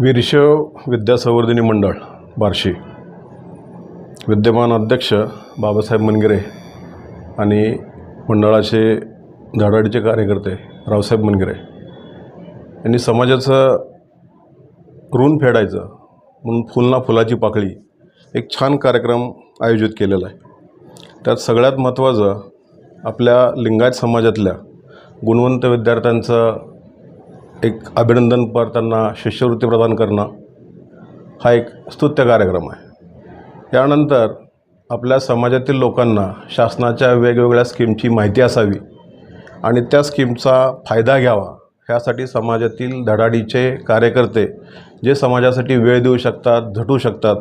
वीरशैव विद्यासंवर्धिनी मंडळ बार्शी. विद्यमान अध्यक्ष बाबासाहेब मनगिरे आणि मंडळाचे धडाडीचे कार्यकर्ते रावसाहेब मनगिरे यांनी समाजाचं ऋण फेडायचं म्हणून फुलना फुलाची पाकळी एक छान कार्यक्रम आयोजित केलेला आहे. त्यात सगळ्यात महत्त्वाचं आपल्या लिंगायत समाजातल्या गुणवंत विद्यार्थ्यांचं एक अभिनंदनपर त्यांना शिष्यवृत्ती प्रदान करणं हा एक स्तुत्य कार्यक्रम आहे. त्यानंतर आपल्या समाजातील लोकांना शासनाच्या वेगवेगळ्या स्कीमची माहिती असावी आणि त्या स्कीमचा फायदा घ्यावा ह्यासाठी समाजातील धडाडीचे कार्यकर्ते जे समाजासाठी वेळ देऊ शकतात झटू शकतात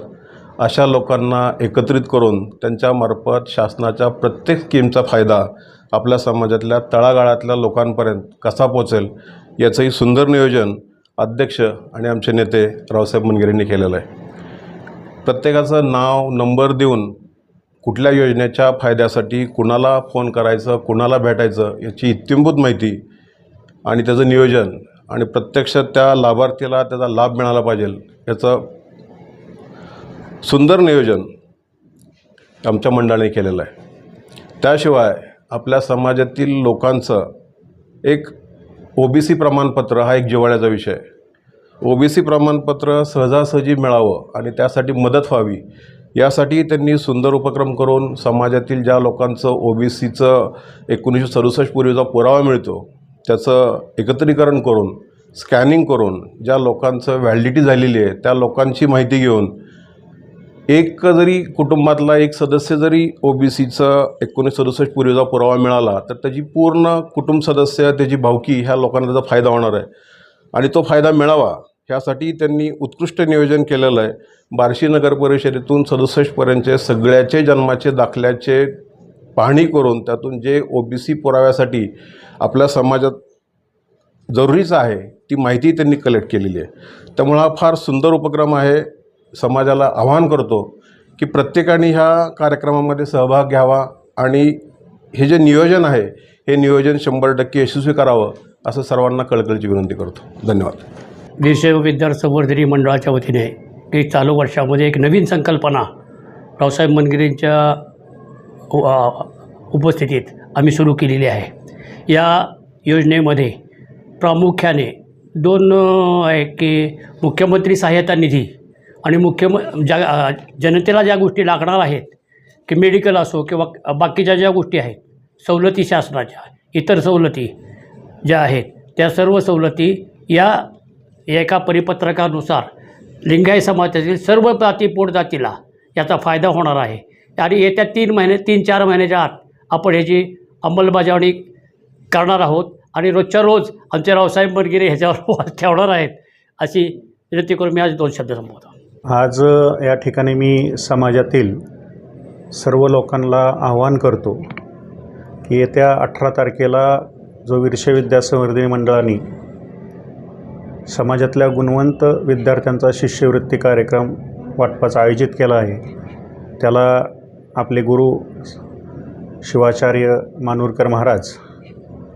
अशा लोकांना एकत्रित करून त्यांच्यामार्फत शासनाच्या प्रत्येक स्कीमचा फायदा आपल्या समाजातल्या तळागाळातल्या लोकांपर्यंत कसा पोचेल याचंही सुंदर नियोजन अध्यक्ष आणि आमचे नेते रावसाहेब मनगिरेंनी केलेलं आहे. प्रत्येकाचं नाव नंबर देऊन कुठल्या योजनेच्या फायद्यासाठी कुणाला फोन करायचं कुणाला भेटायचं याची इत्यंभूत माहिती आणि त्याचं नियोजन आणि प्रत्यक्ष त्या लाभार्थीला त्याचा लाभ मिळाला पाहिजे याचं सुंदर नियोजन आमच्या मंडळाने केलेलं आहे. त्याशिवाय आपल्या समाजातील लोकांचं एक ओ बी सी प्रमाणपत्र हा एक जिव्हाळ्याचा विषय आहे. ओ बी सी प्रमाणपत्र सहजासहजी मिळावं आणि त्यासाठी मदत व्हावी यासाठी त्यांनी सुंदर उपक्रम करून समाजातील ज्या लोकांचं ओ बी सीचं एकोणीसशे सदुसष्ट पूर्वीचा पुरावा मिळतो त्याचं एकत्रीकरण करून स्कॅनिंग करून ज्या लोकांचं व्हॅलिडिटी झालेली आहे त्या लोकांची माहिती घेऊन एक जरी कुटुंबातला एक सदस्य जरी ओ बी सीचा एकोणीस सदुसष्ट पूर्वीचा पुरावा मिळाला तर त्याची पूर्ण कुटुंब सदस्य त्याची भावकी ह्या लोकांना त्याचा फायदा होणार आहे. आणि तो फायदा मिळावा ह्यासाठी त्यांनी उत्कृष्ट नियोजन केलेलं आहे. बार्शी नगर परिषदेतून सदुसष्टपर्यंतचे सगळ्याचे जन्माचे दाखल्याचे पाहणी करून त्यातून जे ओ बी सी पुराव्यासाठी आपल्या समाजात जरुरीचं आहे ती माहिती त्यांनी कलेक्ट केलेली आहे. त्यामुळं हा फार सुंदर उपक्रम आहे. समाजाला आवाहन करतो की प्रत्येकाने ह्या कार्यक्रमामध्ये सहभाग घ्यावा आणि हे जे नियोजन आहे हे नियोजन शंभर टक्के यशस्वी करावं असं सर्वांना कळकळीची विनंती करतो. धन्यवाद. देशसेव विद्यार्थी संवर्धनी मंडळाच्या वतीने की चालू वर्षामध्ये एक नवीन संकल्पना रावसाहेब मनगिरींच्या उपस्थितीत आम्ही सुरू केलेली आहे. या योजनेमध्ये प्रामुख्याने दोन आहे की मुख्यमंत्री सहाय्यता निधी आणि मुख्यम ज्या जनतेला ज्या गोष्टी लागणार आहेत की मेडिकल असो किंवा बाकीच्या ज्या गोष्टी आहेत सवलती शासनाच्या इतर सवलती ज्या आहेत त्या सर्व सवलती या एका परिपत्रकानुसार लिंगायत समाजातील सर्व जाती पोटजातीला याचा फायदा होणार आहे. आणि येत्या तीन महिने तीन चार महिन्याच्या आत आपण ह्याची अंमलबजावणी करणार आहोत. आणि रोजच्या रोज आमचे रावसाहेब मनगिरे ह्याच्यावर ठेवणार आहेत अशी विनंती करून मी आज दोन शब्द संबोधतो. आज या ठिकाणी मी समाजातील सर्व लोकांना आवाहन करतो की येत्या अठरा तारखेला जो वीरशे विद्या संवर्धिनी मंडळाने समाजातल्या गुणवंत विद्यार्थ्यांचा शिष्यवृत्ती कार्यक्रम वाटपाचा आयोजित केला आहे त्याला आपले गुरु शिवाचार्य मानूरकर महाराज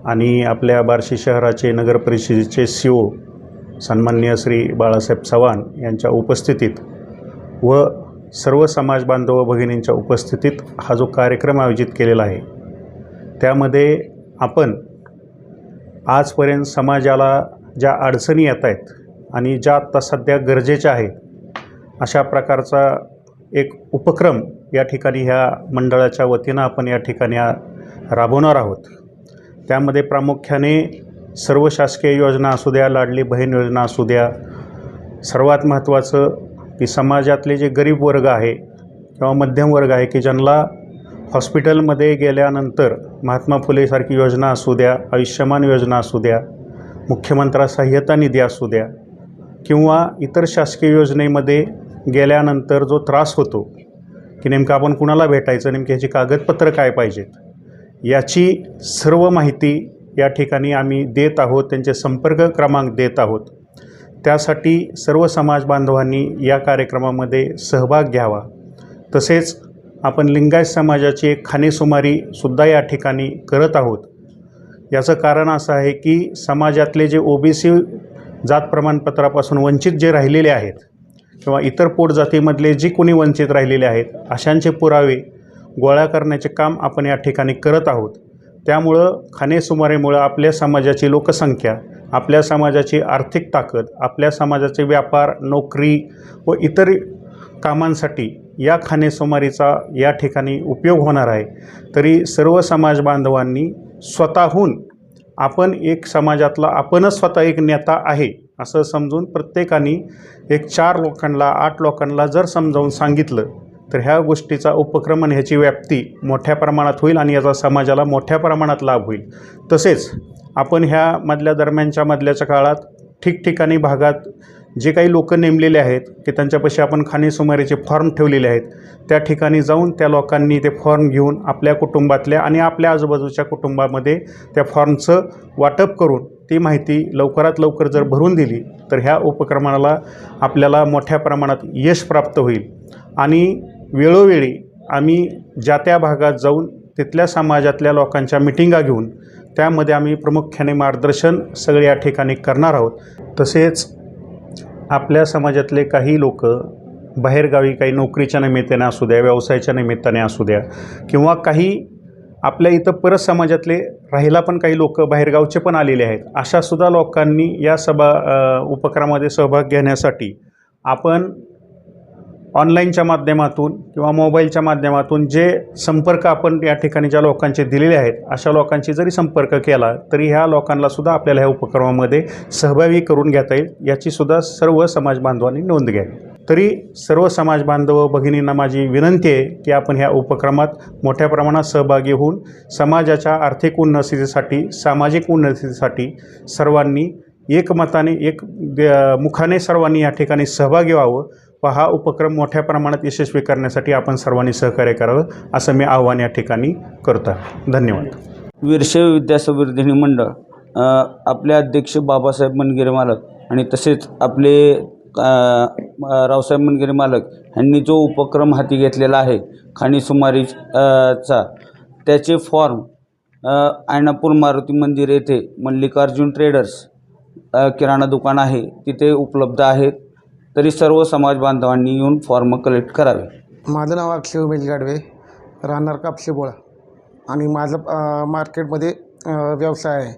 आणि आपल्या बार्शी शहराचे नगर परिषदेचे सी ओ सन्माननीय श्री बाळासाहेब चव्हाण यांच्या उपस्थितीत व सर्व समाज बांधव भगिनींच्या उपस्थितीत हा जो कार्यक्रम आयोजित केलेला आहे त्यामध्ये आपण आजपर्यंत समाजाला ज्या अडचणी येत आहेत आणि ज्या आत्ता सध्या गरजेच्या आहेत अशा प्रकारचा एक उपक्रम या ठिकाणी ह्या मंडळाच्या वतीनं आपण या ठिकाणी राबवणार आहोत. त्यामध्ये प्रामुख्याने सर्व शासकीय योजना असू द्या लाडली बहीण योजना असू द्या सर्वात महत्त्वाचं की समाजातले जे गरीब वर्ग आहे किंवा मध्यम वर्ग आहे की ज्यांना हॉस्पिटलमध्ये गेल्यानंतर महात्मा फुलेसारखी योजना असू द्या आयुष्यमान योजना असू द्या मुख्यमंत्रा सहाय्यता निधी असू द्या किंवा इतर शासकीय योजनेमध्ये गेल्यानंतर जो त्रास होतो की नेमकं आपण कुणाला भेटायचं नेमकी ह्याची कागदपत्रं काय पाहिजेत याची सर्व माहिती या ठिकाणी आम्ही देत आहोत त्यांचे संपर्क क्रमांक देत आहोत. त्यासाठी सर्व समाज बांधवांनी या कार्यक्रमामध्ये सहभाग घ्यावा. तसेच आपण लिंगायत समाजाची एक खाणेसुमारीसुद्धा या ठिकाणी करत आहोत. याचं कारण असं आहे की समाजातले जे ओ बी सी जात प्रमाणपत्रापासून वंचित जे राहिलेले आहेत किंवा इतर पोटजातीमधले जी कोणी वंचित राहिलेले आहेत अशांचे पुरावे गोळा करण्याचे काम आपण या ठिकाणी करत आहोत. त्यामुळं खाणेसुमारीमुळं आपल्या समाजाची लोकसंख्या आपल्या समाजाची आर्थिक ताकद आपल्या समाजाचे व्यापार नोकरी व इतर कामांसाठी या खानेसुमारीचा या ठिकाणी उपयोग होणार आहे. तरी सर्व समाज बांधवांनी स्वतःहून आपण एक समाजातला आपणच स्वतः एक नेता आहे असं समजून प्रत्येकाने एक चार लोकांना आठ लोकांना जर समजावून सांगितलं तर ह्या गोष्टीचा उपक्रम आणि ह्याची व्याप्ती मोठ्या प्रमाणात होईल आणि याचा समाजाला मोठ्या प्रमाणात लाभ होईल. तसेच आपण ह्या मधल्या दरम्यानच्या मधल्याच्या काळात ठिकठिकाणी भागात जे काही लोक नेमलेले आहेत की त्यांच्यापाशी आपण खाणेसुमारीचे फॉर्म ठेवलेले आहेत त्या ठिकाणी जाऊन त्या लोकांनी ते फॉर्म घेऊन आपल्या कुटुंबातल्या आणि आपल्या आजूबाजूच्या कुटुंबामध्ये त्या फॉर्मचं वाटप करून ती माहिती लवकरात लवकर जर भरून दिली तर ह्या उपक्रमाला आपल्याला मोठ्या प्रमाणात यश प्राप्त होईल. आणि वेळोवेळी आम्ही ज्या त्या भागात जाऊन तिथल्या समाजातल्या लोकांच्या मिटिंगा घेऊन त्यामध्ये आम्ही प्रामुख्याने मार्गदर्शन सगळे या ठिकाणी करणार आहोत. तसेच आपल्या समाजातले काही लोक बाहेरगावी काही नोकरीच्या निमित्ताने असू द्या व्यवसायाच्या निमित्ताने असू द्या किंवा काही आपल्या इथं परत समाजातले राहिला पण काही लोक बाहेरगावचे पण आलेले आहेत अशासुद्धा लोकांनी या सभा उपक्रमामध्ये सहभाग घेण्यासाठी आपण ऑनलाईनच्या माध्यमातून किंवा मोबाईलच्या माध्यमातून जे संपर्क आपण या ठिकाणी ज्या लोकांचे दिलेले आहेत अशा लोकांशी जरी संपर्क केला तरी ह्या लोकांना सुद्धा आपल्याला ह्या उपक्रमामध्ये सहभागी करून घेता येईल याचीसुद्धा सर्व समाज बांधवांनी नोंद घ्यावी. तरी सर्व समाज बांधव भगिनींना माझी विनंती आहे की आपण ह्या उपक्रमात मोठ्या प्रमाणात सहभागी होऊन समाजाच्या आर्थिक उन्नतीसाठी सामाजिक उन्नतीसाठी सर्वांनी एकमताने एक द- मुखाने सर्वांनी या ठिकाणी सहभागी व्हावं व हा उपक्रम मोठ्या प्रमाणात यशस्वी करण्यासाठी आपण सर्वांनी सहकार्य करावं असं मी आव्हान या ठिकाणी करतो आहे. धन्यवाद वीरशैव विद्यासंवर्धिनी मंडळ आपले अध्यक्ष बाबासाहेब मनगिरे मालक आणि तसेच आपले रावसाहेब मनगिरे मालक यांनी जो उपक्रम हाती घेतलेला आहे खाणीसुमारी अ, चा त्याचे फॉर्म आयनापूर मारुती मंदिर येथे मल्लिकार्जुन ट्रेडर्स किराणा दुकान आहे तिथे उपलब्ध आहेत तरी सर्व समाज बांधवांनी येऊन फॉर्म कलेक्ट करावे. माझं नाव अक्षय उमेश गाडवे राहणार कापशेबोळा आणि माझं मार्केटमध्ये व्यवसाय आहे.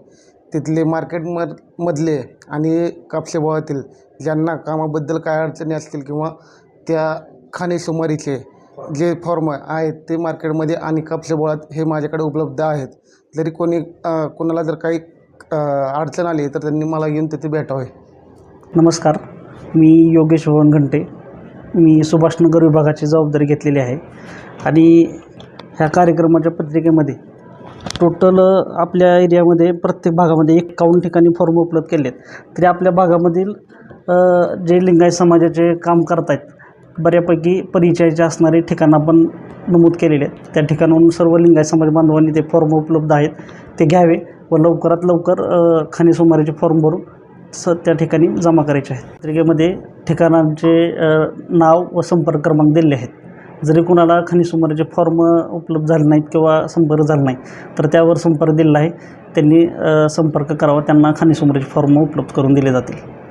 तिथले मार्केट मध मधले आणि कापशेबोळातील ज्यांना कामाबद्दल काय अडचणी असतील किंवा त्या खाणेसुमारीचे जे फॉर्म आहेत ते मार्केटमध्ये आणि कापशेबोळात हे माझ्याकडे उपलब्ध आहेत. जरी कोणी कोणाला जर काही अडचण आली तर त्यांनी मला येऊन तिथे भेटावे. नमस्कार. मी योगेश भवन घंटे. मी सुभाषनगर विभागाची जबाबदारी घेतलेली आहे. आणि ह्या कार्यक्रमाच्या पत्रिकेमध्ये टोटल आपल्या एरियामध्ये प्रत्येक भागामध्ये एकावन्न ठिकाणी फॉर्म उपलब्ध केले आहेत तरी आपल्या भागामधील जे लिंगायत समाजाचे काम करत आहेत बऱ्यापैकी परिचयाचे असणारे ठिकाणं आपण नमूद केलेले आहेत. त्या ठिकाणाहून सर्व लिंगायत समाज बांधवांनी ते फॉर्म उपलब्ध आहेत ते घ्यावे व लवकरात लवकर अ, खाणेसुमारीचे फॉर्म भरून स त्या ठिकाणी जमा करायचे आहेत. पत्रिकेमध्ये ठिकाणांचे नाव व संपर्क क्रमांक दिले आहेत. जरी कुणाला खनिजसुमाराचे फॉर्म उपलब्ध झाले नाहीत किंवा संपर्क झाला नाही तर त्यावर संपर्क दिलेला आहे. त्यांनी संपर्क करावा त्यांना खनिजसुमाराचे फॉर्म उपलब्ध करून दिले जातील.